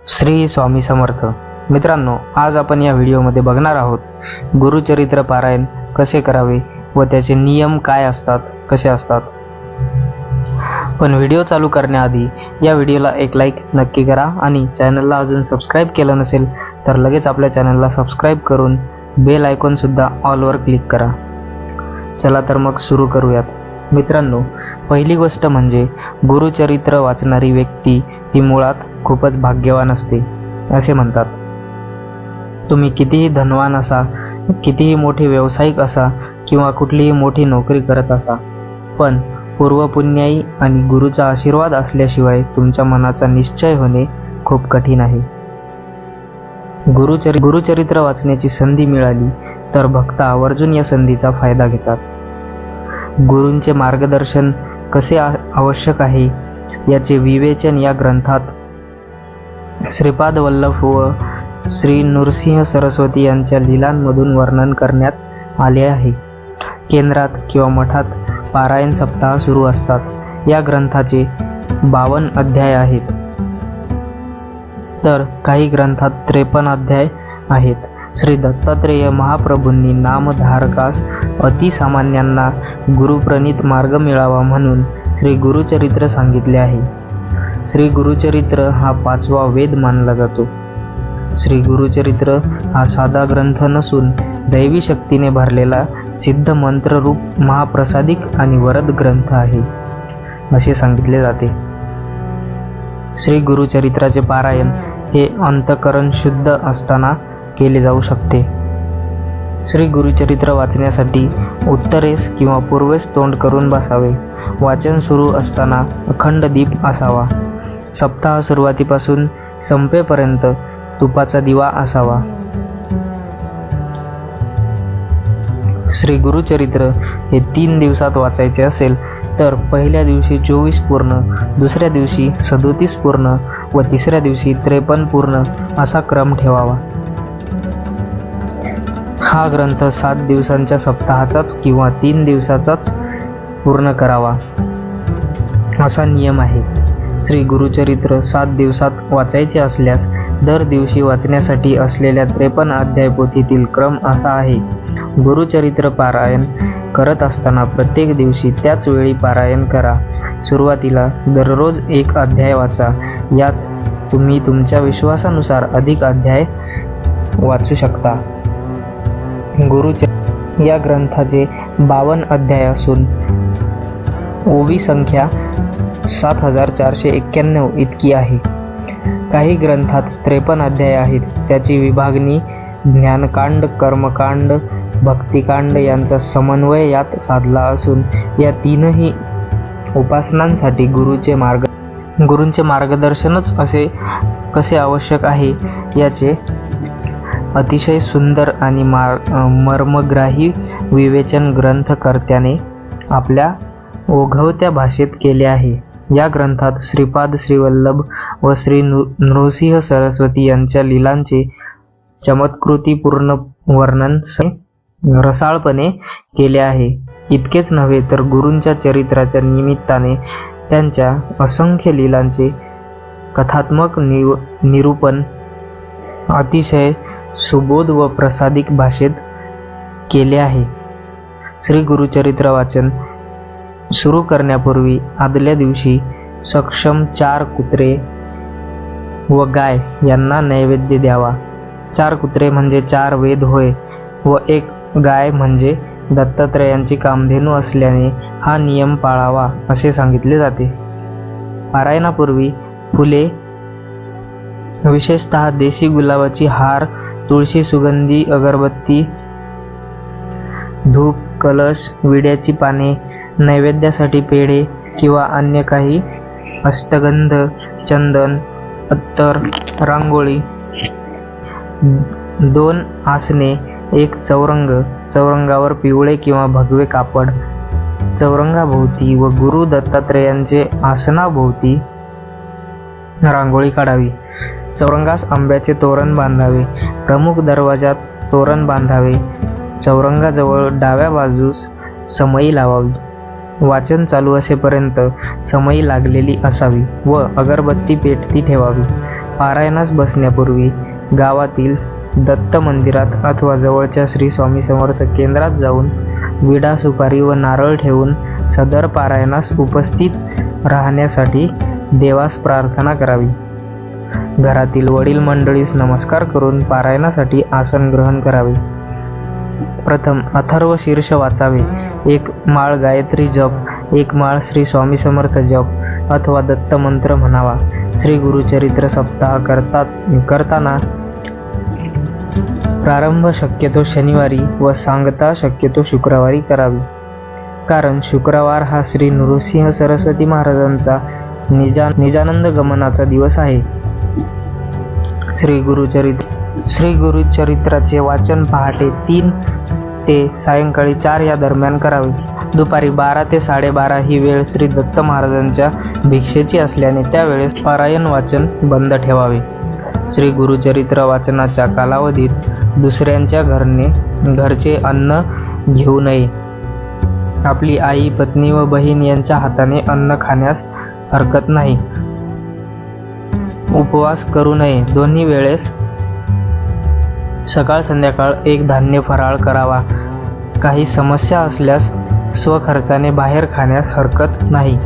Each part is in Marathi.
श्री स्वामी समर्थ. मित्रांनो आज आपण या व्हिडिओमध्ये बघणार आहोत गुरुचरित्र पारायण कसे करावे व त्याचे नियम काय असतात कसे असतात. पण व्हिडिओ चालू करण्याआधी या व्हिडिओला एक लाईक नक्की करा आणि चॅनलला अजून सबस्क्राईब केलं नसेल तर लगेच आपल्या चॅनलला सबस्क्राईब करून बेल आयकॉनसुद्धा ऑलवर क्लिक करा. चला तर मग सुरू करूयात. मित्रांनो पहिली गोष्ट म्हणजे गुरुचरित्र वाचणारी व्यक्ती ही मुळात खूपच भाग्यवान असते असे म्हणतात. तुम्ही कितीही धनवान असा कितीही मोठे व्यावसायिक असा किंवा कुठलीही मोठी नोकरी करत असा पण पूर्वपुण्याई आणि गुरुचा आशीर्वाद असल्याशिवाय तुमच्या मनाचा निश्चय होणे खूप कठीण आहे. गुरुचरि गुरुचरित्र वाचण्याची संधी मिळाली तर भक्त आवर्जून या संधीचा फायदा घेतात. गुरूंचे मार्गदर्शन कसे आवश्यक आहे याचे विवेचन या ग्रंथात श्रीपाद वल्लभ व श्री नृसिंह सरस्वती यांच्या लीलांमधून वर्णन करण्यात आले आहे. केंद्रात किंवा मठात पारायण सप्ताह सुरू असतात. या ग्रंथाचे बावन अध्याय आहेत. तर काही ग्रंथात त्रेपन्न अध्याय आहेत. श्री दत्तात्रेय महाप्रभूंनी नामधारकास अतिसामान्यांना गुरुप्रणित मार्ग मिळावा म्हणून श्री गुरुचरित्र सांगितले आहे. श्री गुरुचरित्र हा पाचवा वेद मानला जातो. श्री गुरुचरित्र हा साधा ग्रंथ नसून दैवी शक्तीने भरलेला सिद्ध मंत्ररूप महाप्रसादिक आणि वरद ग्रंथ आहे असे सांगितले जाते. श्री गुरुचरित्राचे पारायण हे अंतकरण शुद्ध असताना केले जाऊ शकते. श्री गुरुचरित्र वाचण्यासाठी उत्तरेस किंवा पूर्वेस तोंड करून बसावे. वाचन सुरू असताना अखंड दीप असावा. सप्ताह सुरुवातीपासून संपेपर्यंत तुपाचा दिवा असावा. श्री गुरुचरित्र हे तीन दिवसात वाचायचे असेल तर पहिल्या दिवशी चोवीस पूर्ण दुसऱ्या दिवशी सदोतीस पूर्ण व तिसऱ्या दिवशी त्रेपन्न पूर्ण असा क्रम ठेवावा. हा ग्रंथ सात दिवसांच्या सप्ताहाचाच किंवा तीन दिवसाचाच पूर्ण करावा. असा नियम आहे. श्री गुरुचरित्र सात दिवसात वाचायचे असल्यास दर दिवशी वाचण्यासाठी असलेल्या त्रेपन्न अध्याय पोथीतील क्रम असा आहे. गुरुचरित्र पारायण करत असताना प्रत्येक दिवशी त्याच वेळी पारायण करा. सुरुवातीला दररोज एक अध्याय वाचा. यात तुम्ही तुमच्या विश्वासानुसार अधिक अध्याय वाचू शकता. गुरुच या ग्रंथाचे बावन अध्याय असून ओवी संख्या सात हजार चारशे एक्क्याण्णव इतकी आहे. काही ग्रंथात त्रेपन्न अध्याय आहेत. त्याची विभागणी ज्ञानकांड कर्मकांड भक्तिकांड यांचा समन्वय यात साधला असून या तीनही उपासनांसाठी गुरुचे मार्ग गुरूंचे मार्गदर्शनच असे कसे आवश्यक आहे याचे अतिशय सुंदर आणि मार मर्मग्राही विवेचन ग्रंथकर्त्याने आपल्या ओघवत्या भाषेत केले आहे. या ग्रंथात श्रीपाद श्रीवल्लभ व श्री नृ नृसिंह सरस्वती यांच्या लीलांचे चमत्कृतीपूर्ण वर्णन रसाळपणे केले आहे. इतकेच नव्हे तर गुरूंच्या चरित्राच्या निमित्ताने त्यांच्या असंख्य लीलांचे कथात्मक निव निरूपण अतिशय सुबोध व प्रसादिक भाषेत केले आहे. श्री गुरुचरित्र वाचन सुरू करण्यापूर्वी आदल्या दिवशी सक्षम चार कुत्रे व गाय यांना नैवेद्य द्यावा. चार कुत्रे म्हणजे चार वेद होय व एक गाय म्हणजे दत्तात्रयांची कामधेनू असल्याने हा नियम पाळावा असे सांगितले जाते. पारायणापूर्वी फुले विशेषतः देशी गुलाबाची हार तुळशी सुगंधी अगरबत्ती धूप कलश विड्याची पाने नैवेद्यासाठी पेढे किंवा अन्य काही अष्टगंध चंदन अत्तर रांगोळी. दोन आसने एक चौरंग चौरंगावर पिवळे किंवा भगवे कापड. चौरंगाभोवती व गुरु दत्तात्रेयांचे आसनाभोवती रांगोळी काढावी. चौरंगास आंब्याचे तोरण बांधावे. प्रमुख दरवाजात तोरण बांधावे. चौरंगाजवळ डाव्या बाजूस समई लावावी. वाचन चालू असेपर्यंत समई लागलेली असावी व अगरबत्ती पेटती ठेवावी. पारायणास बसण्यापूर्वी गावातील दत्त मंदिरात अथवा जवळच्या श्री स्वामी समर्थ केंद्रात जाऊन विडा सुपारी व नारळ ठेवून सदर पारायणास उपस्थित राहण्यासाठी देवास प्रार्थना करावी. घरातील वडील मंडळीस नमस्कार करून पारायणासाठी आसन ग्रहण करावे. प्रथम अथर्व शीर्ष वाचावे. एक माळ गायत्री जप एक माळ श्री स्वामी समर्थ जप अथवा दत्त मंत्र म्हणावा. श्री गुरुचरित्र सप्ताह करतात करताना प्रारंभ शक्यतो शनिवारी व सांगता शक्यतो शुक्रवारी करावी. कारण शुक्रवार हा श्री नृसिंह सरस्वती महाराजांचा निजा निजानंद गमनाचा दिवस आहे. श्री गुरुचरित्र श्री गुरुचरित्राचे वाचन पहाटे तीन ते सायंकाळी चार या दरम्यान करावे. दुपारी बारा ते साडेबारा ही वेळ श्री दत्त महाराजांच्या भिक्षेची असल्याने त्यावेळेस पारायण वाचन बंद ठेवावे. श्री गुरुचरित्र वाचनाच्या कालावधीत दुसऱ्यांच्या घरने घरचे अन्न घेऊ नये. आपली आई पत्नी व बहीण यांच्या हाताने अन्न खाण्यास हरकत नाही. उपवास करू नये. दोन्ही वेळेस सकाळ संध्याकाळ एक धान्य फराळ करावा. काही समस्या असल्यास स्वखर्चाने बाहेर खाण्यास हरकत नाही.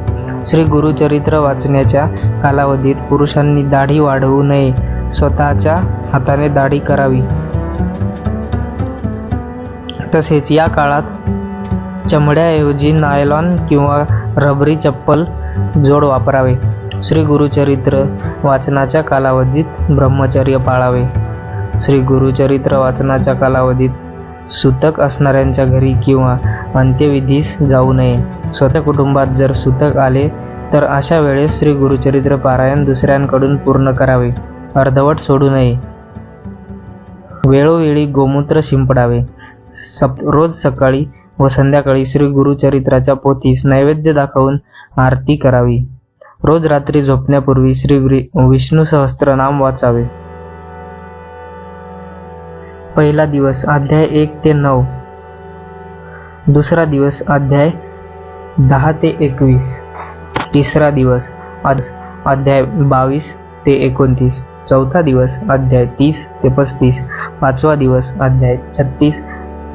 श्री गुरुचरित्र वाचण्याच्या कालावधीत पुरुषांनी दाढी वाढवू नये. स्वतःच्या हाताने दाढी करावी. तसेच या काळात चमड्याऐवजी नायलॉन किंवा रबरी चप्पल जोड वापरावे. श्री गुरुचरित्र वाचनाच्या कालावधीत ब्रह्मचर्य पाळावे. श्री गुरुचरित्र वाचनाच्या कालावधीत सुतक असणाऱ्यांच्या घरी किंवा अंत्यविधीस जाऊ नये. स्वतः कुटुंबात जर सुतक आले तर अशा वेळेस श्री गुरुचरित्र पारायण दुसऱ्यांकडून पूर्ण करावे. अर्धवट सोडू नये. वेळोवेळी गोमूत्र शिंपडावे. सप रोज सकाळी व संध्याकाळी श्री गुरुचरित्राच्या पोथीस नैवेद्य दाखवून आरती करावी. रोज रात्री झोपण्यापूर्वी श्री विष्णू सहस्त्रनाम वाचावे. पहिला दिवस अध्याय एक ते नऊ. दुसरा दिवस अध्याय दहा ते एकवीस. तिसरा दिवस अध्याय बावीस ते एकोणतीस. चौथा दिवस अध्याय तीस ते पस्तीस. पाचवा दिवस अध्याय छत्तीस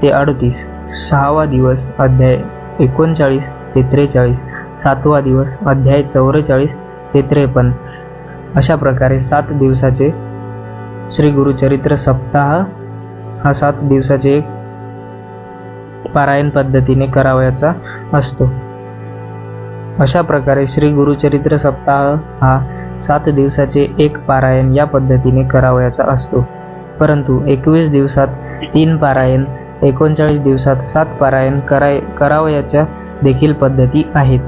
ते अडतीस. सहावा दिवस अध्याय एकोणचाळीस ते त्रेचाळीस. सातवा दिवस अध्याय चौवेचाळीस ते त्रेपन्न. अशा प्रकारे सात दिवसाचे श्री गुरुचरित्र सप्ताह हा सात दिवसाचे एक पारायण पद्धतीने करावयाचा असतो. अशा प्रकारे श्री गुरुचरित्र सप्ताह हा सात दिवसाचे एक पारायण या पद्धतीने करावयाचा असतो. परंतु एकवीस दिवसात तीन पारायण एकोणचाळीस दिवसात सात पारायण कराय करावयाच्या देखील पद्धती आहेत.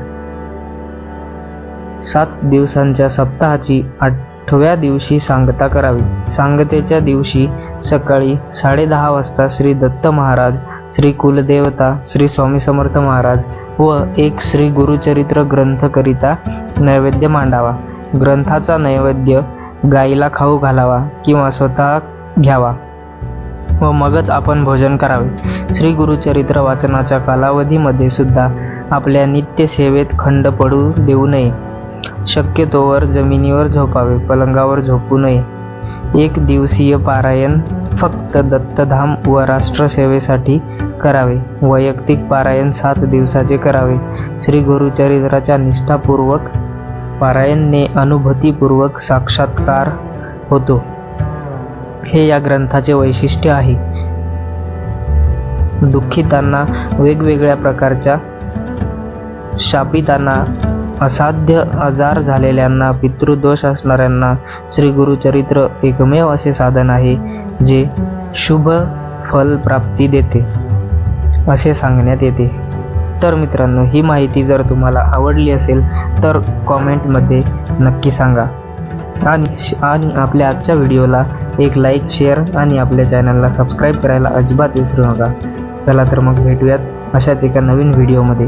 सात दिवसांच्या सप्ताहाची आठ आठव्या दिवशी सांगता करावी. सांगतेच्या दिवशी सकाळी साडेदहा वाजता श्री दत्त महाराज श्री कुलदेवता श्री स्वामी समर्थ महाराज व एक श्री गुरुचरित्र ग्रंथकरिता नैवेद्य मांडावा. ग्रंथाचा नैवेद्य गाईला खाऊ घालावा किंवा स्वतः घ्यावा व मगच आपण भोजन करावे. श्री गुरुचरित्र वाचनाच्या कालावधीमध्ये सुद्धा आपल्या नित्यसेवेत खंड पडू देऊ नये. शक्यतोवर जमिनीवर झोपावे पलंगावर झोपू नये. एक दिवसीय पारायण फक्त दत्तधाम व राष्ट्रसेवेसाठी करावे. वैयक्तिक पारायण सात दिवसाचे करावे. श्री गुरुचरित्राच्या निष्ठापूर्वक पारायणने अनुभूतीपूर्वक साक्षात्कार होतो. हे या ग्रंथाचे वैशिष्ट्य आहे. दुःखितांना वेगवेगळ्या प्रकारच्या शापितांना असाध्य आजार झालेल्यांना पितृदोष असणाऱ्यांना श्री गुरुचरित्र एकमेव असे साधन आहे जे शुभ फल प्राप्ती देते असे सांगण्यात येते. तर मित्रांनो ही माहिती जर तुम्हाला आवडली असेल तर कॉमेंटमध्ये नक्की सांगा. आणि श- आणि आपल्या आजच्या व्हिडिओला एक लाईक शेअर आणि आपल्या चॅनलला सबस्क्राईब करायला अजिबात विसरू नका. चला तर मग भेटूयात अशाच एका नवीन व्हिडिओमध्ये.